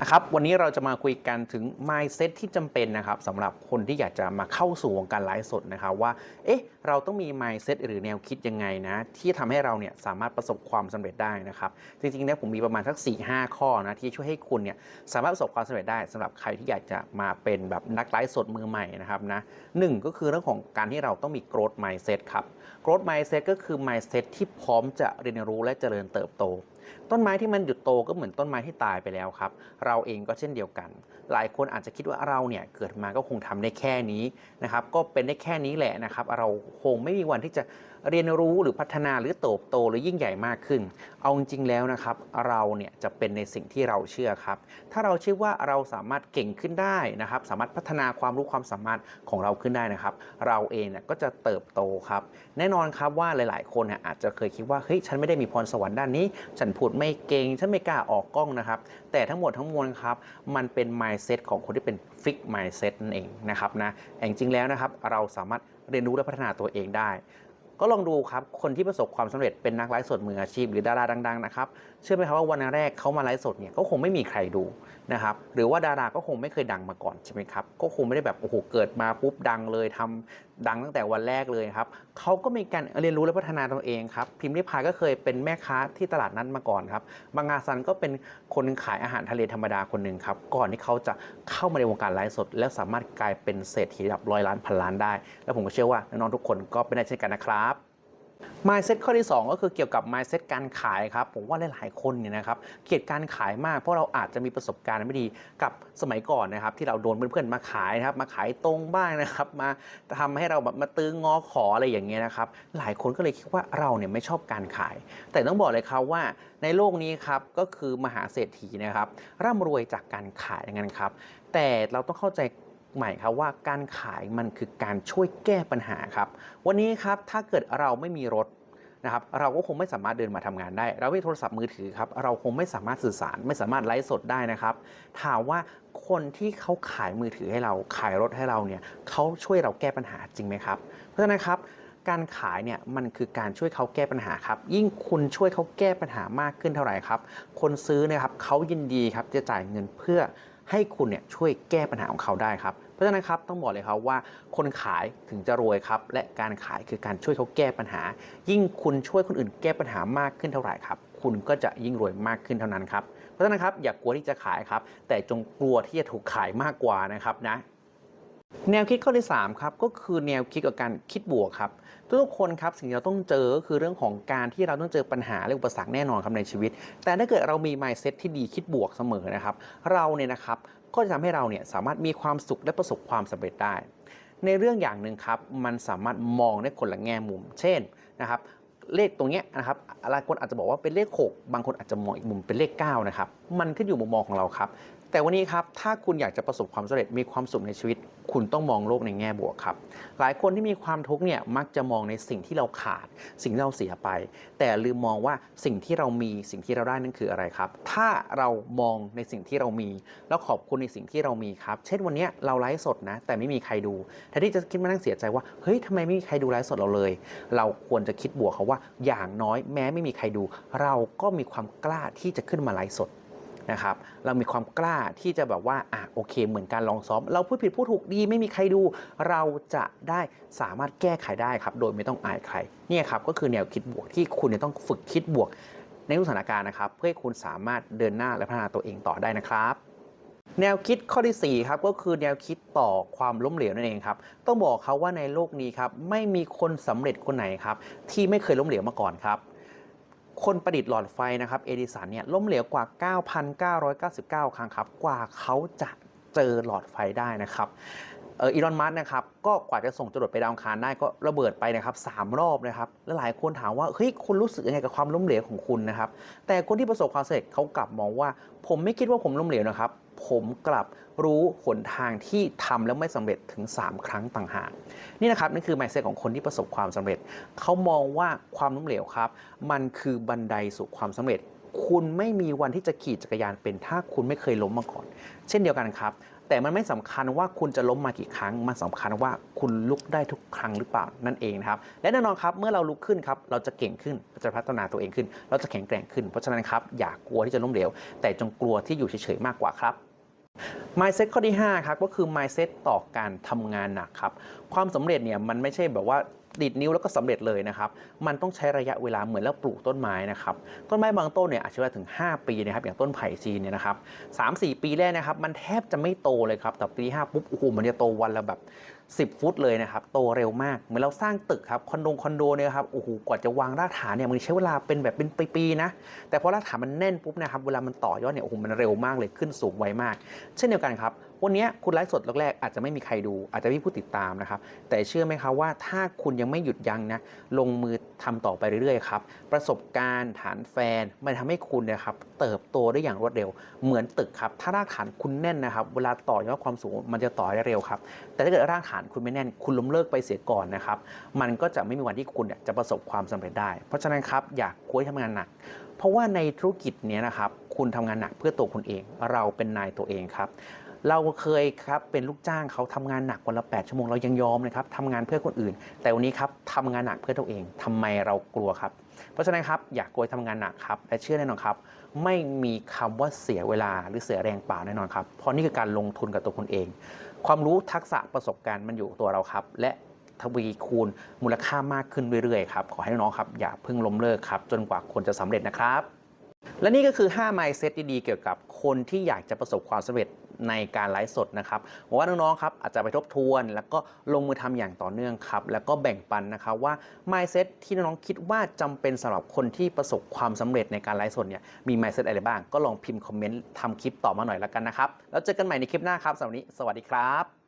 นะครับวันนี้เราจะมาคุยกันถึง mindset ที่จำเป็นนะครับสำหรับคนที่อยากจะมาเข้าสู่วงการไลฟ์สดนะครับว่าเอ๊ะเราต้องมี mindset หรือแนวคิดยังไงนะ ที่ทำให้เราเนี่ยสามารถประสบความสำเร็จได้นะครับ จริงๆเนี่ยผมมีประมาณสัก4 5 ข้อนะที่ช่วยให้คุณเนี่ยสามารถประสบความสำเร็จได้สำหรับใครที่อยากจะมาเป็นแบบนักไลฟ์สดมือใหม่นะครับนะหนึ่งก็คือเรื่องของการที่เราต้องมี growth mindset ครับ growth mindset ก็คือ mindset ที่พร้อมจะเรียนรู้และเจริญเติบโต ต้นไม้ที่มันหยุดโตก็เหมือนต้นไม้ที่ตายไปแล้วครับ เราเองก็เช่นเดียวกัน หลายคนอาจจะคิดว่าเราเนี่ยเกิดมาก็คงทำได้แค่นี้นะครับ ก็เป็นได้แค่นี้แหละนะครับ เราคงไม่มีวันที่จะ เรียนรู้หรือพัฒนาหรือเติบโตหรือยิ่งใหญ่มากขึ้น เอาจริงแล้วนะครับ เราเนี่ยจะเป็นในสิ่งที่เราเชื่อครับ ถ้าเราเชื่อว่าเราสามารถเก่งขึ้นได้นะครับ สามารถพัฒนาความรู้ความสามารถของเราขึ้นได้นะครับ เราเองเนี่ยก็จะเติบโตครับ แน่นอนครับว่าหลาย ๆ คนเนี่ยอาจจะเคยคิดว่าเฮ้ยฉันไม่ได้มีพรสวรรค์ด้านนี้ ฉันพูดไม่เก่งฉันไม่กล้าออกกล้องนะครับ แต่ทั้งหมดทั้งมวลครับมันเป็น mindset ของคนที่เป็น fix mindset นั่นเองนะครับนะแต่จริงแล้วนะครับเราสามารถเรียนรู้และพัฒนาตัวเองได้ ก็ลองดูครับ คนที่ประสบความสำเร็จเป็นนักไลฟ์สดมืออาชีพหรือดาราดังๆนะครับ เชื่อไหมครับว่าวันแรกเขามาไลฟ์สดเนี่ยก็คงไม่มีใครดูนะครับ หรือว่าดาราก็คงไม่เคยดังมาก่อนใช่ไหมครับ ก็คงไม่ได้แบบโอ้โหเกิดมาปุ๊บดังเลยทำดังตั้งแต่วันแรกเลยครับเขาก็มีการเรียนรู้และพัฒนาตัวเองครับ พิมพ์ริพายก็เคยเป็นแม่ค้าที่ตลาดนั้นมาก่อนครับบางอาซันก็เป็นคนขายอาหารทะเลธรรมดาคนหนึ่งครับ ก่อนที่เขาจะเข้ามาในวงการไลฟ์สด แล้วสามารถกลายเป็นเศรษฐีระดับร้อยล้านพันล้านได้ และผมก็เชื่อว่าน้องๆทุกคนก็เป็นได้เช่นกันนะครับ mindset ข้อที่ 2 ก็คือเกี่ยวกับ mindset การขายครับ ผมว่าหลายๆคนเนี่ยนะครับเกลียดการขายมากเพราะเราอาจจะมีประสบการณ์ไม่ดีกับสมัยก่อนนะครับ ที่เราโดนเพื่อนๆมาขายนะครับมาขายตรงบ้างนะครับ มาทำให้เราแบบมาตื้องอขออะไรอย่างเงี้ยนะครับ หลายคนก็เลยคิดว่าเราเนี่ยไม่ชอบการขาย แต่ต้องบอกเลยครับว่าในโลกนี้ครับก็คือมหาเศรษฐีนะครับร่ำรวยจากการขายอย่างนั้นครับแต่เราต้องเข้าใจ ใหม่ครับว่าการขายมันคือการช่วยแก้ปัญหาครับ วันนี้ครับถ้าเกิดเราไม่มีรถนะครับเราก็คงไม่สามารถเดินมาทำงานได้ เราไม่โทรศัพท์มือถือครับเราคงไม่สามารถสื่อสาร ไม่สามารถไลฟ์สดได้นะครับถามว่าคนที่เขาขายมือถือให้เราขายรถให้เราเนี่ยเขาช่วยเราแก้ปัญหาจริงไหมครับ เพราะฉะนั้นครับการขายเนี่ยมันคือการช่วยเขาแก้ปัญหาครับ ยิ่งคุณช่วยเขาแก้ปัญหามากขึ้นเท่าไหร่ครับ คนซื้อนะครับเขายินดีครับจะจ่ายเงินเพื่อให้คุณเนี่ยช่วยแก้ปัญหาของเขาได้ครับ เพราะฉะนั้นครับต้องบอกเลยครับว่าคนขายถึงจะรวยครับ และการขายคือการช่วยเขาแก้ปัญหา ยิ่งคุณช่วยคนอื่นแก้ปัญหามากขึ้นเท่าไหร่ครับ คุณก็จะยิ่งรวยมากขึ้นเท่านั้นครับเพราะฉะนั้นครับอย่ากกลัวที่จะขายครับ แต่จงกลัวที่จะถูกขายมากกว่านะครับนะ แนวคิดข้อที่ 3 ครับ ก็คือแนวคิดกับการคิดบวกครับ ทุกคนครับสิ่งที่เราต้องเจอก็คือเรื่องของการที่เราต้องเจอปัญหาและอุปสรรคแน่นอนครับในชีวิต แต่ถ้าเกิดเรามี mindset ที่ดีคิดบวกเสมอนะครับ เราเนี่ยนะครับก็จะทำให้เราเนี่ยสามารถมีความสุขและประสบความสำเร็จได้ ในเรื่องอย่างหนึ่งครับ มันสามารถมองได้คนละแง่มุม เช่นนะครับ เลขตรงนี้นะครับหลายคนอาจจะบอกว่าเป็นเลข 6 บางคนอาจจะมองอีกมุมเป็นเลข9นะครับ มันขึ้นอยู่มุมมองของเราครับ แต่วันนี้ครับ ถ้าคุณอยากจะประสบความสำเร็จมีความสุขในชีวิต คุณต้องมองโลกในแง่บวกครับ หลายคนที่มีความทุกข์เนี่ยมักจะมองในสิ่งที่เราขาด สิ่งที่เราเสียไป แต่ลืมมองว่าสิ่งที่เรามีสิ่งที่เราได้นั่นคืออะไรครับ ถ้าเรามองในสิ่งที่เรามี แล้วขอบคุณในสิ่งที่เรามีครับ เช่นวันนี้เราไลฟ์สดนะ แต่ไม่มีใครดูแทนที่จะคิดมานั่งเสียใจว่าเฮ้ยทำไมไม่มีใครดูไลฟ์สดเราเลย เราควรจะคิดบวกเขาว่าอย่างน้อยแม้ไม่มีใครดู เราก็มีความกล้าที่จะขึ้นมาไลฟ์สดนะครับเรามีความกล้าที่จะแบบว่าอะโอเค เหมือนการลองซ้อม เราพูดผิดพูดถูกดีไม่มีใครดู เราจะได้สามารถแก้ไขได้ครับ โดยไม่ต้องอายใครเนี่ยครับก็คือแนวคิดบวกที่คุณจะต้องฝึกคิดบวก ในทุกสถานการณ์นะครับ เพื่อให้คุณสามารถเดินหน้าและพัฒนาตัวเองต่อได้นะครับ แนวคิดข้อที่ 4 ครับ ก็คือแนวคิดต่อความล้มเหลวนั่นเองครับ ต้องบอกเขาว่าในโลกนี้ครับ ไม่มีคนสำเร็จคนไหนครับ ที่ไม่เคยล้มเหลวมาก่อนครับ คนประดิษฐ์หลอดไฟนะครับเอดิสันเนี่ยล้มเหลวกว่า 9,999 ครั้งครับ กว่าเขาจะเจอหลอดไฟได้นะครับ เอออีลอนมัสนะครับ ก็กว่าจะส่งจรวดไปดาวคารได้ก็ระเบิดไปนะครับสามรอบนะครับ และหลายคนถามว่า เฮ้ย คุณรู้สึกยังไงกับความล้มเหลวของคุณนะครับ แต่คนที่ประสบความสำเร็จเขากลับมองว่า ผมไม่คิดว่าผมล้มเหลวนะครับ ผมกลับรู้หนทางที่ทำแล้วไม่สำเร็จถึง 3 ครั้งต่างหาก นี่นะครับนั่นคือ mindset ของคนที่ประสบความสำเร็จ เขามองว่าความล้มเหลวครับ มันคือบันไดสู่ความสำเร็จ คุณไม่มีวันที่จะขี่จักรยานเป็น ถ้าคุณไม่เคยล้มมาก่อน เช่นเดียวกันครับ แต่มันไม่สำคัญว่าคุณจะล้มมากี่ครั้ง มันสำคัญว่าคุณลุกได้ทุกครั้งหรือเปล่านั่นเองนะครับ และแน่นอนครับ เมื่อเราลุกขึ้นครับ เราจะเก่งขึ้นเราจะพัฒนาตัวเองขึ้น เราจะแข็งแกร่งขึ้น เพราะฉะนั้นครับ อย่ากลัวที่จะล้มเหลว แต่จงกลัวที่อยู่เฉยๆมากกว่าครับ mindset ข้อที่5ครับ ก็คือ mindset ต่อการทำงานหนักครับ ความสำเร็จเนี่ยมันไม่ใช่แบบว่า ดิดนิ้วแล้วก็สำเร็จเลยนะครับ มันต้องใช้ระยะเวลาเหมือนเราปลูกต้นไม้นะครับ ต้นไม้บางต้นเนี่ยอาจจะวลาถึง 5 ปีนะครับ อย่างต้นไผ่จีนเนี่ยนะครับสามสี่ปีแรกนะครับ มันแทบจะไม่โตเลยครับ แต่ปีห้าปุ๊บ โอ้โห มันจะโตวันละแบบ 10 ฟุตเลยนะครับ โตเร็วมาก เหมือนเราสร้างตึกครับ คอนโดคอนโดเนี่ยครับ โอ้โห กว่าจะวางรากฐานเนี่ย มันใช้เวลาเป็นแบบเป็นปีๆนะ แต่พอรากฐานมันแน่นปุ๊บนะครับ เวลามันต่อยอดเนี่ย โอ้โห มันเร็วมากเลย ขึ้นสูงไวมาก เช่นเดียวกันครับ วันนี้คุณไลฟ์สดแรกๆอาจจะไม่มีใครดู อาจจะไม่มีผู้ติดตามนะครับ แต่เชื่อไหมครับว่าถ้าคุณยังไม่หยุดยั้งนะลงมือทำต่อไปเรื่อยๆครับประสบการณ์ฐานแฟนมันทำให้คุณเนยครับเติบโตได้อย่างรวดเร็ว เหมือนตึกครับถ้ารากฐานคุณแน่นนะครับ เวลาต่อยอดความสูงมันจะต่อได้เร็วครับแต่ถ้าเกิดรากฐานคุณไม่แน่น คุณล้มเลิกไปเสียก่อนนะครับมันก็จะไม่มีวันที่คุณเนี่ยจะประสบความสำเร็จได้ เพราะฉะนั้นครับอยากคุยทำงานหนักเพราะว่าในธุรกิจเนี้ยนะครับ คุณทำงานหนักเพื่อตัวคุณเอง เราเป็นนายตัวเองครับ เราเคยครับเป็นลูกจ้างเขาทำงานหนักวันละ8ชั่วโมงเรายังยอมเลยครับทำงานเพื่อคนอื่น แต่วันนี้ครับทำงานหนักเพื่อตัวเองทำไมเรากลัวครับ เพราะฉะนั้นครับอยากกลัวทำงานหนักครับและเชื่อแน่นอนครับ ไม่มีคำว่าเสียเวลาหรือเสียแรงเปล่าแน่นอนครับเพราะนี่คือการลงทุนกับตัวคุณเอง ความรู้ทักษะประสบการณ์มันอยู่ตัวเราครับ และทวีคูณมูลค่ามากขึ้นเรื่อยๆครับขอให้น้องๆครับอย่าเพิ่งล้มเลิกครับจนกว่าคนจะสำเร็จนะครับและนี่ก็คือ 5 mindset ดีๆ เกี่ยวกับคนที่อยากจะประสบความสำเร็จ ในการไลฟ์สดนะครับหวังว่าน้องๆครับอาจจะไปทบทวน แล้วก็ลงมือทำอย่างต่อเนื่องครับแล้วก็แบ่งปันนะครับว่า mindset ที่น้องๆคิดว่าจำเป็นสำหรับคนที่ประสบความสำเร็จในการไลฟ์สดเนี่ยมี mindset อะไรบ้าง ก็ลองพิมพ์คอมเมนต์ทำคลิปต่อมาหน่อยแล้วกันนะครับแล้วเจอกันใหม่ในคลิปหน้าครับสำหรับวันนี้สวัสดีครับ